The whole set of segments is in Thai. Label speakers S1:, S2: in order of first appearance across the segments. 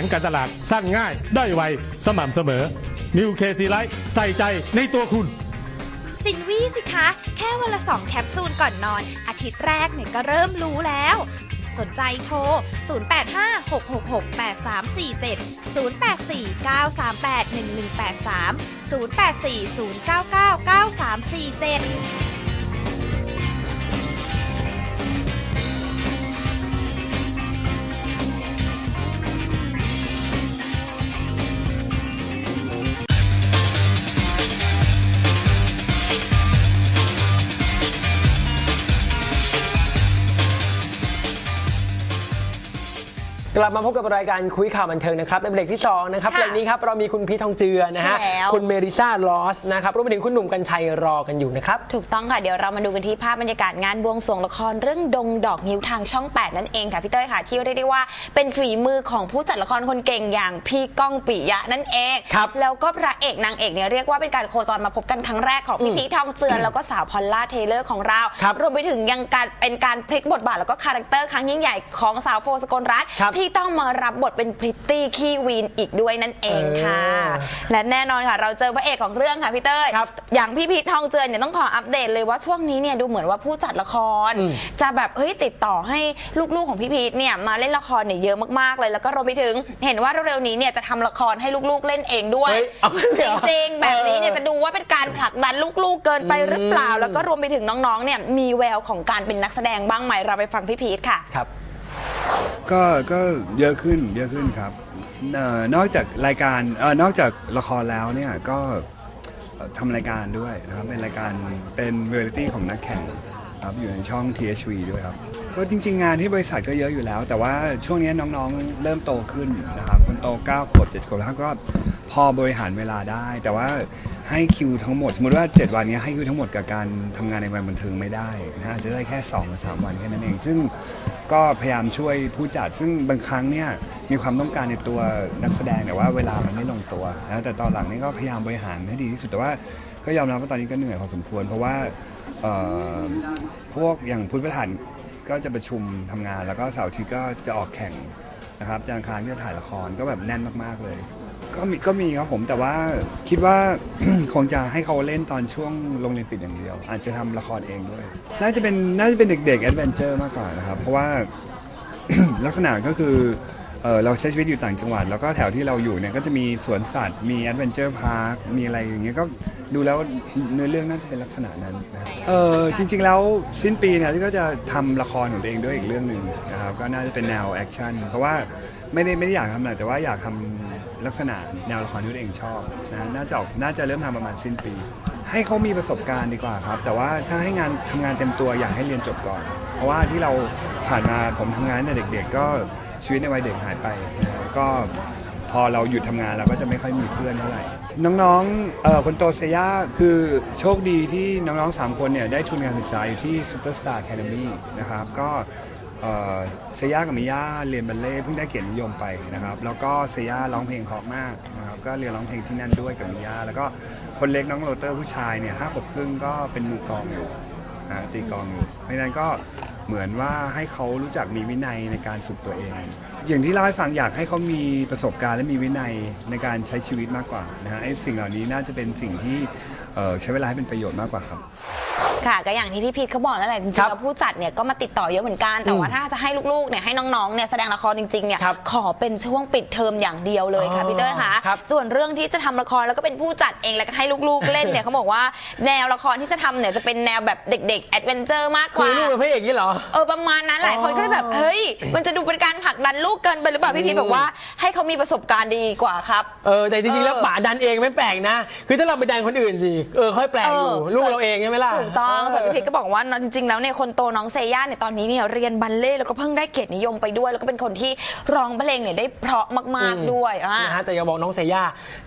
S1: นการตลาดสั้นง่าย ได้ไว สม่ำเสมอ นิวเคซีไลท์ใส่ใจในตัวคุณ
S2: สินวี่สิคะ แค่วันละสองแคปซูลก่อนนอน อาทิตย์แรกเนี่ยก็เริ่มรู้แล้ว สนใจโทร 0856683347 0840999347
S3: กลับมาพบกับรายการคุยข่าวบันเทิงนะครับในเบรกที่2นะครับ
S4: ค่ะ
S3: เบรกนี้ครับเรามีคุณพีททองเจือนะฮะ
S4: ใช่แล้ว
S3: คุณเมริซาลอสนะครับรวมไปถึงคุณหนุ่มกัญชัยรอกันอยู่นะครับ
S4: ถูกต้องค่ะเดี๋ยวเรามาดูกันที่ภาพบรรยากาศงานบวงสรวงละครเรื่องดงดอกนิ้วทางช่อง 8 นั่นเองค่ะพี่เต้ยค่ะที่เรียกได้ว่าเป็นฝีมือของผู้จัดละครคนเก่งอย่างพี่ก้องปิยะนั่นเอง
S3: ครับ
S4: แล้วก็พระเอกนางเอกเนี่ยเรียกว่าเป็นการโคจรมาพบกันครั้งแรกของพี่พีททองเจือแล้วก็สาวพอลล่าเทเลอร์ของเรา
S3: ครับ
S4: รวมไปถึงยังการเป็นการพลิกบทบาทแล้วก็คาแรคเตอร์ครั้งยิ่งใหญ่ของสาวโฟสกลรัตน์
S3: ครับ
S4: ที่ต้องมารับบทเป็นพริตตี้ขี้วีนอีกด้วยนั่นเองค่ะ
S3: เออ
S4: และแน่นอนค่ะ เราเจอพระเอกของเรื่องค่ะพี่เต้ย
S3: ครับ
S4: อย่างพี่พีททองเจือนเนี่ยต้องขออัปเดตเลยว่าช่วงนี้เนี่ยดูเหมือนว่าผู้จัดละคร
S3: อืม
S4: จะแบบเฮ้ยติดต่อให้ลูกๆของพี่พีทเนี่ยมาเล่นละครเนี่ยเยอะมากๆเลยแล้วก็รวมไปถึงเห็นว่าเร็วๆนี้เนี่ยจะทำละครให้ลูกๆเล่นเองด้วย
S3: เฮ้ยเอาเลยเหรอ
S4: จริงๆแบบนี้เนี่ย
S3: เออ
S4: จะดูว่าเป็นการผลักดันลูกๆเกินไปหรือเปล่า
S3: อืม
S4: แล้วก็รวมไปถึงน้องๆเนี่ยมีแววของการเป็นนักแสดงบ้างไหมเราไปฟังพี่พีทค่ะ
S3: ครับ
S5: ก็ก็เยอะขึ้นเยอะขึ้นครับเอ่อนอกจากรายการเออนอกจากละครแล้วเนี่ยก็เอ่อทำรายการด้วยนะครับเป็นรายการเป็นเรียลิตี้ของนักแข่งครับอยู่ในช่อง THV ด้วยครับก็จริง ๆ งานที่บริษัทก็เยอะอยู่แล้ว แต่ว่าช่วงนี้น้องๆเริ่มโตขึ้นนะครับคนโต9ขวบ7ขวบแล้วก็พอบริหารเวลาได้ แต่ว่า ให้คิวทั้งหมด สมมติว่า 7 วันนี้ให้คิวทั้งหมดกับการทำงานในวันบันเทิงไม่ได้นะฮะจะได้แค่2หรือ3วันแค่นั้นเอง ซึ่งก็พยายามช่วยผู้จัด ซึ่งบางครั้งเนี่ยมีความต้องการในตัวนักแสดงแต่ว่าเวลามันไม่ลงตัวนะแต่ตอนหลังนี่ก็พยายามบริหารให้ดีที่สุดแต่ว่าก็ยอมรับว่าตอนนี้ก็เหนื่อยพอสมควร เพราะว่าเอ่อพวกอย่างพุทธประธานก็จะประชุมทำงาน แล้วก็เสาร์อาทิตย์ก็จะออกแข่งนะครับจันทร์อังคารที่จะถ่ายละครก็แบบแน่นมากๆเลย ก็มีก็มีครับผมแต่ว่าคิดว่า คงจะให้เขาเล่นตอนช่วงโรงเรียนปิดอย่างเดียว อาจจะทำละครเองด้วย น่าจะเป็นน่าจะเป็นเด็กๆแอดเวนเจอร์มากกว่านะครับ เพราะว่า ลักษณะก็คือเอ่อเราใช้ชีวิตอยู่ต่างจังหวัด แล้วก็แถวที่เราอยู่เนี่ยก็จะมีสวนสัตว์ มีแอดเวนเจอร์พาร์ค มีอะไรอย่างเงี้ยก็ดูแล้วเนื้อเรื่องน่าจะเป็นลักษณะนั้นนะครับเออจริงๆแล้วสิ้นปีเนี่ยที่ก็จะทำละครของตัวเองด้วยอีกเรื่องหนึ่งนะครับก็น่าจะเป็นแนวแอคชั่นเพราะว่า ไม่ได้ไม่ได้อยากทำอะไรแต่ว่าอยากทำลักษณะแนวละครที่ตัวเองชอบนะน่าจะออกน่าจะเริ่มทำประมาณสิ้นปี ให้เขามีประสบการณ์ดีกว่าครับ แต่ว่าถ้าให้งานทำงานเต็มตัวอยากให้เรียนจบก่อน เพราะว่าที่เราผ่านมาผมทำงานตั้งแต่เด็ก ๆ ก็ชีวิตในวัยเด็กหายไปนะก็พอเราหยุดทำงานเราก็จะไม่ค่อยมีเพื่อนเท่าไหร่ น้องๆเอ่อคนโตเซย่าคือโชคดีที่น้องๆสามคนเนี่ยได้ทุนการศึกษาอยู่ที่ Superstar Academy นะครับก็ เอ่อเซย่ากับมิย่าเรียนบัลเล่เพิ่งได้เกียรตินิยมไปนะครับ แล้วก็เซย่าร้องเพลงเพราะมากนะครับก็เรียนร้องเพลงที่นั่นด้วยกับมิย่าแล้วก็คนเล็กน้องโรเตอร์ผู้ชายเนี่ยห้าขวบครึ่งก็เป็นมือกลองอยู่ตีกลองอยู่เพราะนั้นก็เหมือนว่าให้เขารู้จักมีวินัยในการฝึกตัวเอง อย่างที่เล่าให้ฟังอยากให้เขามีประสบการณ์และมีวินัยในการใช้ชีวิตมากกว่านะฮะไอ้สิ่งเหล่านี้น่าจะเป็นสิ่งที่ใช้เวลาให้เป็นประโยชน์มากกว่าครับ
S4: ค่ะ ก็อย่างที่พี่พีทเขาบอกนั่นแหละจริ
S3: ครั
S4: ง
S3: บ
S4: ๆแล้วผู้จัดเนี่ยก็มาติดต่อเยอะเหมือนกัน แต่ว่าถ้าจะให้ลูกๆเนี่ยให้น้องๆเนี่ยแสดงละครจริงๆเนี่ย
S3: ครับ
S4: ขอเป็นช่วงปิดเทอมอย่างเดียวเลยค่ะ
S3: อ๋อ
S4: พี่เต้ยค่ะ
S3: ครับ
S4: ส่วนเรื่องที่จะทำละครแล้วก็เป็นผู้จัดเองแล้วก็ให้ลูกๆเล่นเนี่ยเขาบอกว่าแนวละครที่จะทำเนี่ยจะเป็นแนวแบบเด็กๆแอดเวนเจอร์มากก
S3: คุ
S4: ว่า
S3: ยลูกเป็นพระเอกนี่เหรอ
S4: เออประมาณนั้นหลายคนก็จะแบบ เฮ้ย มันจะดูเป็นการผลักดันลูกเกินไปหรือเปล่าพี่พีทบอกว่าให้เขามีประสบการณ์ดีกว่าครับ
S3: เออแต่จริงๆแล้ว
S4: เออ
S3: ป๋าดันเองไม่แปลกนะ คือถ้าเราไปดันคนอื่นสิเออค่อยแปลกอยู่
S4: เออ
S3: ลูกเราเองใช่ไหมล่ะ
S4: ถูกต้องส่วนพี่พีทก็บอกว่าจริงๆแล้วเนี่ยคนโตน้องเซย่าเนี่ยตอนนี้เนี่ยเรียนบัลเล่ต์แล้วก็เพิ่งได้เกียรตินิยมไปด้วย แล้วก็เป็นคนที่ร้องเพลงเนี่ยได้เพราะมากๆด้วยอะ
S3: นะฮะแต่อย่าบอกน้องเซย่า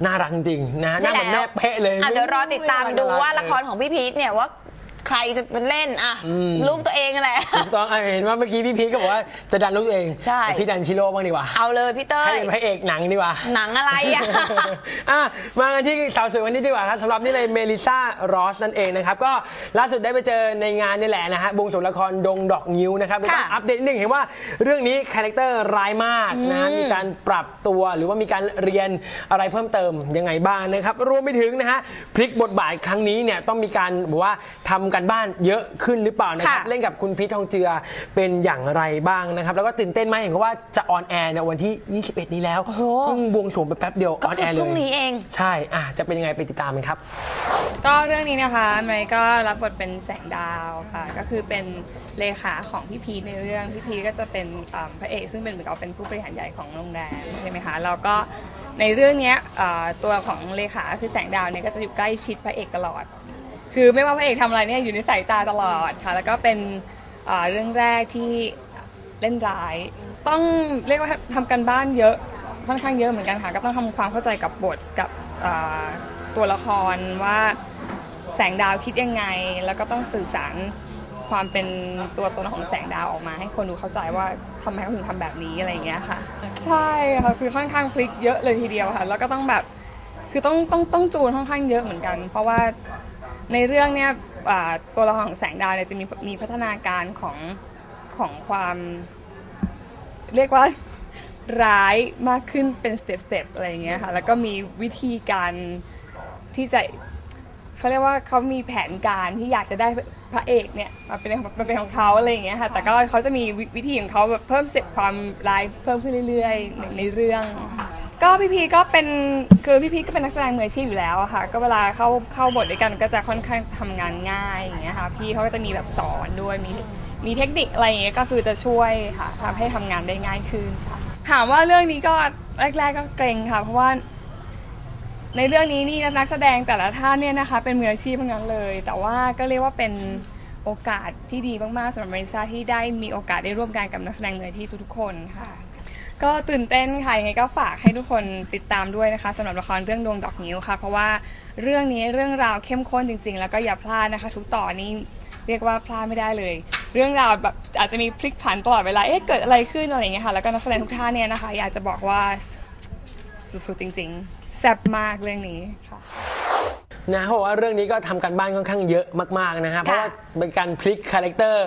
S3: น่ารักจริงนะฮะหน้าเหมือนแม่เป๊ะเลย
S4: อะเดี๋ยวรอติดตามดูว่าละครของพี่พีทเนี่ยว่า ใครจะเป็นเล่นอะ
S3: อืม
S4: ลูกตัวเองนั่นแหละ
S3: ถูกต้องอะเห็นว่าเมื่อกี้พี่พีทก็บอกว่าจะดันลูกตัวเอง
S4: ใช่
S3: แต่พี่ดันชิโร่บ้างดีกว่า
S4: เอาเลยพี่เต้
S3: ให้
S4: ย
S3: เป็นพระเอกหนังดีกว่า
S4: หนังอะไรอะ
S3: อะมากันที่สาวสวยวันนี้ดีกว่าครับสำหรับนี่เลยเมลิซารอสนั่นเองนะครับ ก็ล่าสุดได้ไปเจอในงานนี่แหละนะฮะบวงสรวงละครดงดอกนิ้วนะครับแล้วก็
S4: ค่ะ
S3: อัปเดตนิดนึงเห็นว่าเรื่องนี้คาแรคเตอร์ร้ายมากนะฮะมีการปรับตัวหรือว่ามีการเรียนอะไรเพิ่มเติมยังไงบ้างนะครับ รวมไปถึงนะฮะพลิกบทบาทครั้งนี้เนี่ยต้องมีการบอกว่าทำกันบ้านเยอะขึ้นหรือเปล่านะครับ
S4: ค่ะ
S3: เล่นกับคุณพีททองเจือเป็นอย่างไรบ้างนะครับ แล้วก็ตื่นเต้นไหมเห็นว่าจะออนแอร์ในวันที่ 21 นี้แล้ว
S4: โอ้โห
S3: เพิ่งบวงสรวงไปแป๊บเดียวอ
S4: ก็
S3: อน
S4: คื
S3: แอ
S4: อ
S3: ร์เลย
S4: พรุ่งนี้เอง
S3: ใช่ อะ จะเป็นยังไงไปติดตามกันครับ
S6: ก็เรื่องนี้นะคะไมค์ก็รับบทเป็นแสงดาวค่ะ ก็คือเป็นเลขาของพี่พีทในเรื่องพี่พีทก็จะเป็นอ่าพระเอกซึ่งเป็นเหมือนกับเป็นผู้บริหารใหญ่ของโรงแรมใช่ไหมคะแล้วก็ในเรื่องเนี้ยอ่าตัวของเลขาคือแสงดาวเนี่ยก็จะอยู่ใกล้ชิดพระเอกตลอด คือไม่ว่าพระเอกทำอะไรเนี่ยอยู่ในสายตาตลอดค่ะแล้วก็เป็นอ่าเรื่องแรกที่เล่นร้าย ต้องเรียกว่าทำกันบ้านเยอะค่อนข้างเยอะเหมือนกันค่ะก็ต้องทำความเข้าใจกับบทกับอ่าตัวละครว่าแสงดาวคิดยังไง แล้วก็ต้องสื่อสารความเป็นตัวตนของแสงดาวออกมา ให้คนดูเข้าใจว่าทำไมเขาถึงทำแบบนี้อะไรอย่างเงี้ยค่ะ ใช่ค่ะคือค่อนข้างพลิกเยอะเลยทีเดียวค่ะ แล้วก็ต้องแบบ คือต้องต้องต้องจูนค่อนข้างเยอะเหมือนกัน เพราะว่า ในเรื่องเนี้ยตัวละครของแสงดาวเนี่ยจะมีมีพัฒนาการของของความเรียกว่าร้ายมากขึ้นเป็นสเต็ปสเต็ปอะไรเงี้ยค่ะแล้วก็มีวิธีการที่จะเขาเรียกว่าเขามีแผนการที่อยากจะได้พระเอกเนี่ยมาเป็นมาเป็นของเขาอะไรเงี้ยค่ะแต่ก็เขาจะมีวิวิธีของเขาแบบเพิ่มสเต็ปความร้ายเพิ่มขึ้นเรื่อยๆในในเรื่อง ก็พี่พีก็เป็นคือพี่พีก็เป็นนักแสดงมืออาชีพอยู่แล้วอะค่ะ ก็เวลาเข้าเข้าบทด้วยกันก็จะค่อนข้างทำงานง่ายอย่างเงี้ยค่ะ พี่เขาก็จะมีแบบสอนด้วยมีมีเทคนิคอะไรอย่างเงี้ยก็คือจะช่วยค่ะทำให้ทำงานได้ง่ายขึ้นค่ะถามว่าเรื่องนี้ก็แรก ๆก็เกรงค่ะ เพราะว่า ในเรื่องนี้นี่นักแสดงแต่ละท่านเนี่ยนะคะ เป็นมืออาชีพทั้งนั้นเลย แต่ว่าก็เรียกว่าเป็นโอกาสที่ดีมากๆสำหรับมาริซาที่ได้มีโอกาสได้ร่วมงานกับนักแสดงมืออาชีพทุกๆคนค่ะ ก็ตื่นเต้นค่ะยังไงก็ฝากให้ทุกคนติดตามด้วยนะคะสำหรับละครเรื่องดวงดอกนิ้วค่ะ เพราะว่าเรื่องนี้เรื่องราวเข้มข้นจริง ๆ แล้วก็อย่าพลาดนะคะ ทุกต่อนนี้เรียกว่าพลาดไม่ได้เลย เรื่องราวแบบอาจจะมีพลิกผันตลอดเวลาเอ๊ะเกิดอะไรขึ้นอะไรอย่างเงี้ยค่ะแล้วก็นักแสดงทุกท่านเนี่ยนะคะ อยากจะบอกว่าสุดๆจริง ๆแซ่บมากเรื่องนี้ค่ะ
S3: นะเขาบอกว่าเรื่องนี้ก็ทำกันบ้านค่อนข้างเยอะมากๆนะฮะเพราะว่าเป็นการพลิกคาแรคเตอร์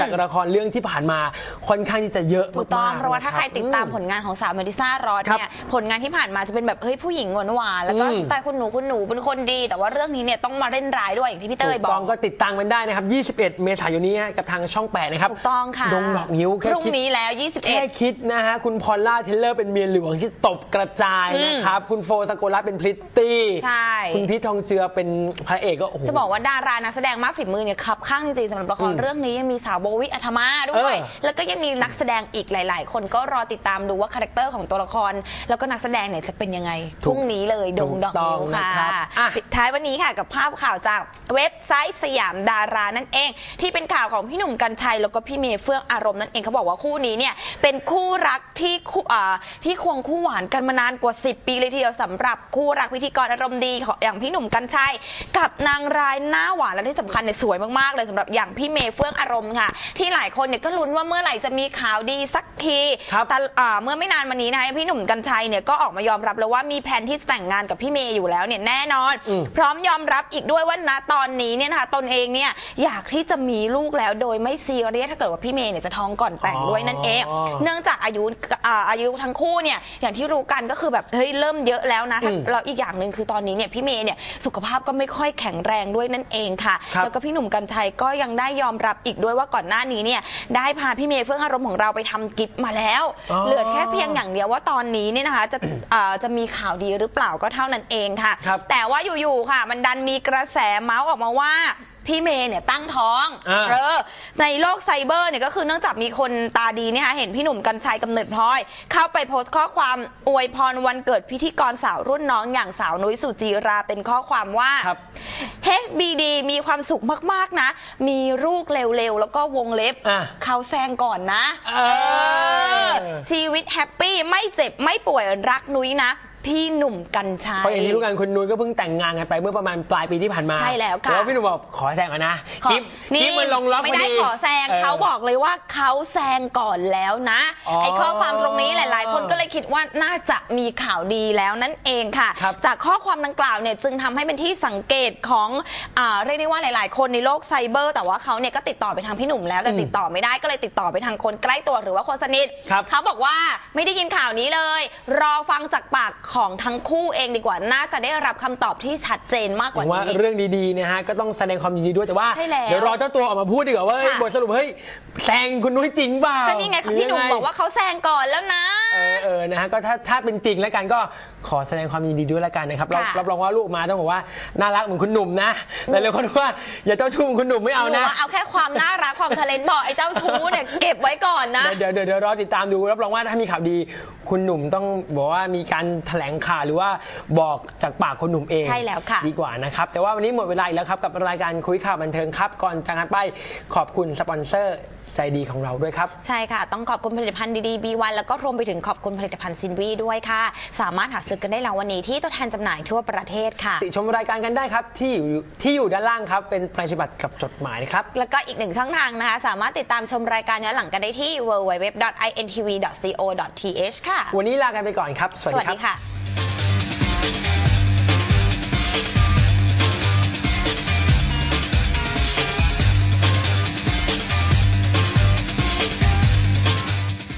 S3: จากละครเรื่องที่ผ่านมาค่อนข้างที่จะเยอะมากๆ
S4: ถูกต้องเพราะว่าถ้า
S3: นบ
S4: ใครติดตาม
S3: อื
S4: ผลงานของสาวเมดิซ่ารอด
S3: ครับ
S4: เนี่ยผลงานที่ผ่านมาจะเป็นแบบเฮ้ยผู้หญิงหวานหวานๆแล้วก็
S3: อืม
S4: สไตล์คุณหนูคุณหนูเป็นคนดี แต่ว่าเรื่องนี้เนี่ยต้องมาเล่นร้ายด้วยอย่างที่พี่เต้ย
S3: ถูก
S4: บอ
S3: ต้อกงก็ติดตามกันได้นะครับ 21 เมษายนนี้ฮะกับทางช่อง 8 นะครับ
S4: ถูกต้องค่ะ
S3: ดงดอกนิ้ว
S4: พ
S3: แค่
S4: รุ่ง
S3: คิด
S4: นี้แล้ว
S3: แค่คิดนะฮะ คุณพอลล่าเทเลอร์เป็นเมียหลวงที่ตบกระจายนะครับ คุณโฟสโกลัสเป็นพริตตี้
S4: ใช่
S3: คุณพีททองเจือเป็นพระเอกก็โอ้โห
S4: 21จะบอกว่าดารานักแสดงมากฝีมือเนี่ยขับข้างจริงๆสำหรับละคร
S3: อืม
S4: เรื่องนี้ยังมีสาวโบวิอัธมาด้ว
S3: เอยอ
S4: แล้วก็ยังมีนักแสดงอีกหลาย ๆ คนก็รอติดตามดูว่าคาแรคเตอร์ของตัวละคร แล้วก็นักแสดงเนี่ยจะเป็นยังไงพรุ่งนี้เลยดงดอกนิ้วค่ะ
S3: ถูกต้องนะครับอะ
S4: ปิดท้ายวันนี้ค่ะกับภาพข่าวจากเว็บไซต์สยามดารานั่นเอง ที่เป็นข่าวของพี่หนุ่มกัญชัยแล้วก็พี่เมย์เฟื่องอารมณ์นั่นเองเขาบอกว่าคู่นี้เนี่ยเป็นคู่รักที่คู่อ่าที่ควงคู่หวานกันมานานกว่า 10 ปีเลยทีเดียวสำหรับคู่รักพิธีกรอารมณ์ดีของอย่างพี่หนุ่มกัญชัยกับนางร้ายหน้าหวานและที่สำคัญเนี่ยสวยมากๆเลยสำหรับอย่างพี่เมย์เฟื่องอารมณ์ค่ะ ที่หลายคนเนี่ยก็ลุ้นว่าเมื่อไหร่จะมีข่าวดีสักที
S3: ครับ
S4: แต่อ่าเมื่อไม่นานมานี้นะคะพี่หนุ่มกัญชัยเนี่ยก็ออกมายอมรับแล้วว่ามีแผนที่จะแต่งงานกับพี่เมย์อยู่แล้วเนี่ยแน่นอน
S3: อืม
S4: พร้อมยอมรับอีกด้วยว่าณตอนนี้เนี่ยนะคะตนเองเนี่ยอยากที่จะมีลูกแล้วโดยไม่ซีเรียสถ้าเกิดว่าพี่เมย์เนี่ยจะท้องก่อนแต่งด้วยนั่นเอง
S3: อ๋อ
S4: เนื่องจากอายุอ่าอายุทั้งคู่เนี่ยอย่างที่รู้กันก็คือแบบเฮ้ยเริ่มเยอะแล้วนะถ้า
S3: อืม
S4: แล้วอีกอย่างหนึ่งคือตอนนี้เนี่ยพี่เมย์เนี่ยสุขภาพก็ไม่ค่อยแข็งแรงด้วยนั่นเองค่ะ
S3: ครับ
S4: แล้วก็พี่หนุ่มกัญชัยก็ยังได้ยอมรับอีกด้วยว่าก่อนหน้านี้เนี่ยได้พาพี่เมย์เฟื่องอารมณ์ของเราไปทำกิฟต์มาแล้ว
S3: อ๋อ
S4: เหลือแค่เพียงอย่างเดียวว่าตอนนี้เนี่ยนะคะจะอ่าจะมีข่าวดีหรือเปล่าก็เท่านั้นเองค่ะ
S3: ครับ
S4: แต่ว่าอยู่ๆค่ะ มันดันมีกระแสเมาส์ออกมาว่า พี่เมย์เนี่ยตั้งท้อง
S3: อ่า
S4: เออในโลกไซเบอร์เนี่ยก็คือเนื่องจากมีคนตาดีเนี่ยค่ะเห็นพี่หนุ่มกัญชัยกำเนิดพลอย เข้าไปโพสต์ข้อความอวยพรวันเกิดพิธีกรสาวรุ่นน้องอย่างสาวนุ้ยสุจีราเป็นข้อความว่า
S3: ครับ
S4: HBD มีความสุขมากๆนะ มีลูกเร็วๆ แล้วก็วงเล็บ
S3: อะ
S4: เขาแซงก่อนนะ
S3: เออ
S4: ชีวิตแฮปปี้ไม่เจ็บไม่ป่วยรักนุ้ยนะ พี่หนุ่มกัญชัย
S3: เพราะอย่างที่รู้กันคุณนุ้ยก็เพิ่งแต่งงานกันไปเมื่อประมาณปลายปีที่ผ่านมา
S4: ใช่แล้วค่ะ
S3: แล้วพี่หนุ่มบอกขอแซงก่อนนะ
S4: ขอ
S3: กิ๊บ
S4: นี่
S3: กิ๊บมันลงล็อก
S4: ไม่
S3: พ
S4: ได้
S3: ดี
S4: ขอแซงเขาบอกเลยว่าเขาแซงก่อนแล้วนะ
S3: อ๋อ
S4: ไอ้ข้อความตรงนี้หลาย ๆ คนก็เลยคิดว่าน่าจะมีข่าวดีแล้วนั่นเองค่ะ
S3: ครับ
S4: จากข้อความดังกล่าวเนี่ยจึงทำให้เป็นที่สังเกตของอ่าเรียกได้ว่าหลาย ๆ คนในโลกไซเบอร์ แต่ว่าเขาเนี่ยก็ติดต่อไปทางพี่หนุ่มแล้วแต่ติดต่อไม่ได้ก็เลยติดต่อไปทางคนใกล้ตัวหรือว่าคนสนิท
S3: ครับ
S4: เขาบอกว่าไม่ได้ยินข่าวนี้เลย รอฟังจากปากของทั้งคู่เองดีกว่าน่าจะได้รับคำตอบที่ชัดเจนมากก
S3: ผ
S4: ว่าม
S3: ว่า
S4: นี้
S3: เรื่องดีๆนะฮะก็ต้องแสดงความยินดีด้วยแต่ว่า
S4: ใช่แล้ว
S3: เดี๋ยวรอเจ้าตัวออกมาพูดดีกว่าว่าเฮ้ย
S4: ค่ะ
S3: บทสรุปเฮ้ยแซงคุณนุ้ยจริงเปล่า
S4: ก็นี่ไง
S3: รือ
S4: พี่หนุ่ม
S3: ยัไบ
S4: อกว่าเขาแซงก่อนแล้วนะ
S3: เออเออนะฮะก็ถ้าถ้าเป็นจริงแล้วกันก็ขอแสดงความยินดีด้วยแล้วกันนะครับรับ
S4: ค่ะ
S3: รับรองว่าลูกมาต้องบอกว่าน่ารักเหมือนคุณหนุ่มนะแต่เลยคนว่าอย่าเจ้าชู้เหมือนคุณหนุ่มไม่เอา
S4: หนู
S3: นะ
S4: ว่าเอาแค่ความน่ารักความทะเลนบอกไอ้เจ้าชู้เนี่ยเก็บไว้ก่อนนะ
S3: เดี๋ยวเดี๋ยวเดี๋ยวรอติดตามดูรับรองว่าถ้ามีข่าวดี คุณหนุ่มต้องบอกว่ามีการแถลงข่าวหรือว่าบอกจากปากคุณหนุ่มเอง
S4: ใช่แล้วค่ะ
S3: ดีกว่านะครับ แต่ว่าวันนี้หมดเวลาอีกแล้วครับกับรายการคุยข่าวบันเทิงครับ ก่อนจากกันไปขอบคุณสปอนเซอร์ใจดีของเราด้วยครับ
S4: ใช่ค่ะ ต้องขอบคุณผลิตภัณฑ์ดีๆ B1 แล้วก็รวมไปถึงขอบคุณผลิตภัณฑ์ซินวีด้วยค่ะ สามารถหาซื้อกันได้แล้ววันนี้ที่ตัวแทนจำหน่ายทั่วประเทศค่ะ
S3: ติชมรายการกันได้ครับที่อยู่ที่อยู่ด้านล่างครับ เป็นปรายศนียบัตรกับจดหมายนะครับ
S4: แล้วก็อีกหนึ่งช่องทางนะคะ สามารถติดตามชมรายการย้อนหลังกันได้ที่ www.intv.co.th ค่ะ
S3: วันนี้ลากันไปก่อนครับ สวัส
S4: ส
S3: ดี
S4: วัส
S3: ครั
S4: ดี
S3: บ
S4: ค่ะ